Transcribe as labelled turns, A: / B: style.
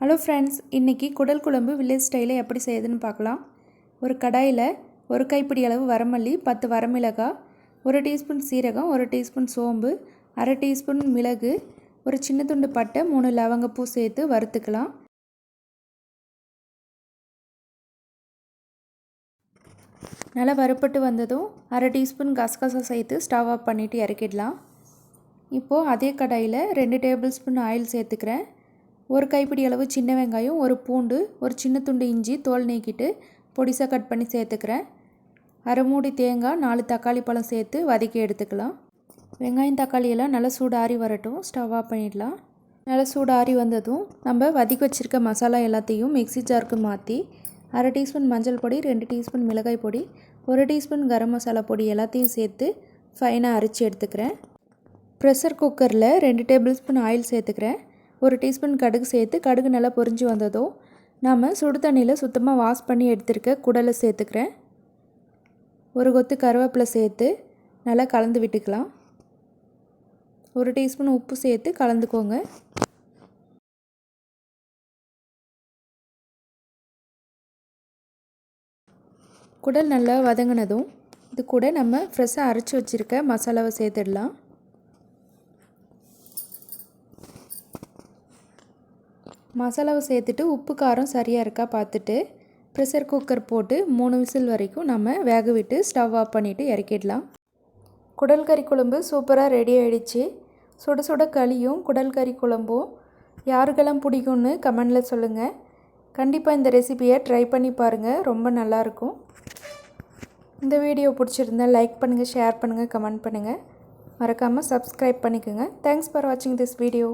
A: Hello friends இன்றைக்கி குடல் குழம்பு வில்லேஜ் ஸ்டைலில் எப்படி செய்யுதுன்னு பார்க்கலாம். ஒரு கடாயில் ஒரு கைப்பிடி அளவு வரமல்லி பத்து வரமிளகாய் ஒரு டீஸ்பூன் சீரகம் ஒரு டீஸ்பூன் சோம்பு அரை டீஸ்பூன் மிளகு ஒரு சின்ன துண்டு பட்டை மூணு லவங்கப்பூ சேர்த்து வறுத்துக்கலாம். நல்லா வறுப்பட்டு வந்ததும் அரை டீஸ்பூன் கசகசா சேர்த்து ஸ்டவ் ஆஃப் பண்ணிவிட்டு இறக்கிடலாம். இப்போது அதே கடாயில் ரெண்டு டேபிள் ஸ்பூன் ஆயில் சேர்த்துக்கிறேன். ஒரு கைப்பிடி அளவு சின்ன வெங்காயம் ஒரு பூண்டு ஒரு சின்ன துண்டு இஞ்சி தோல் நீக்கிட்டு பொடிசாக கட் பண்ணி சேர்த்துக்கிறேன். அரை மூடி தேங்காய் நாலு தக்காளி பழம் சேர்த்து வதக்கி எடுத்துக்கலாம். வெங்காயம் தக்காளியெல்லாம் நல்லா சூடாரி வரட்டும். ஸ்டவ் ஆஃப் பண்ணிடலாம். நல்லா சூடாரி வந்ததும் நம்ம வதக்கி வச்சுருக்க மசாலா எல்லாத்தையும் மிக்ஸி ஜாருக்கு மாற்றி அரை டீஸ்பூன் மஞ்சள் பொடி ரெண்டு டீஸ்பூன் மிளகாய் பொடி ஒரு டீஸ்பூன் கரம் மசாலா பொடி எல்லாத்தையும் சேர்த்து ஃபைனாக அரைச்சி எடுத்துக்கிறேன். ப்ரெஷர் குக்கரில் ரெண்டு டேபிள் ஸ்பூன் ஆயில் சேர்த்துக்கிறேன். ஒரு டீஸ்பூன் கடுகு சேர்த்து கடுகு நல்லா பொரிஞ்சு வந்ததும் நாம் சுடு தண்ணியில் சுத்தமாக வாஷ் பண்ணி எடுத்துருக்க குடலை சேர்த்துக்கிறேன். ஒரு கொத்து கருவேப்பிலை சேர்த்து நல்லா கலந்து விட்டுக்கலாம். ஒரு டீஸ்பூன் உப்பு சேர்த்து கலந்துக்கோங்க. குடல் நல்லா வதங்கினதும் இது கூட நம்ம ஃப்ரெஷ்ஷாக அரைச்சி வச்சுருக்க மசாலாவை சேர்த்துடலாம். மசாலாவை சேர்த்துட்டு உப்பு காரம் சரியாக இருக்கா பார்த்துட்டு ப்ரெஷர் குக்கர் போட்டு மூணு விசில் வரைக்கும் நம்ம வேக விட்டு ஸ்டவ் ஆஃப் பண்ணிவிட்டு இறக்கிடலாம். குடல் கறி குழம்பு சூப்பராக ரெடி ஆகிடுச்சு சுட சுட களியும் குடல் கறி குழம்பும். யாருக்கெல்லாம் பிடிக்கும்னு கமெண்டில் சொல்லுங்கள் கண்டிப்பாக இந்த ரெசிபியை ட்ரை பண்ணி பாருங்கள் ரொம்ப நல்லாயிருக்கும் இந்த வீடியோ பிடிச்சிருந்தால் லைக் பண்ணுங்கள் ஷேர் பண்ணுங்கள் கமெண்ட் பண்ணுங்கள் மறக்காமல் சப்ஸ்கிரைப் பண்ணிக்கோங்க. தேங்க்ஸ் ஃபார் வாட்சிங் திஸ் வீடியோ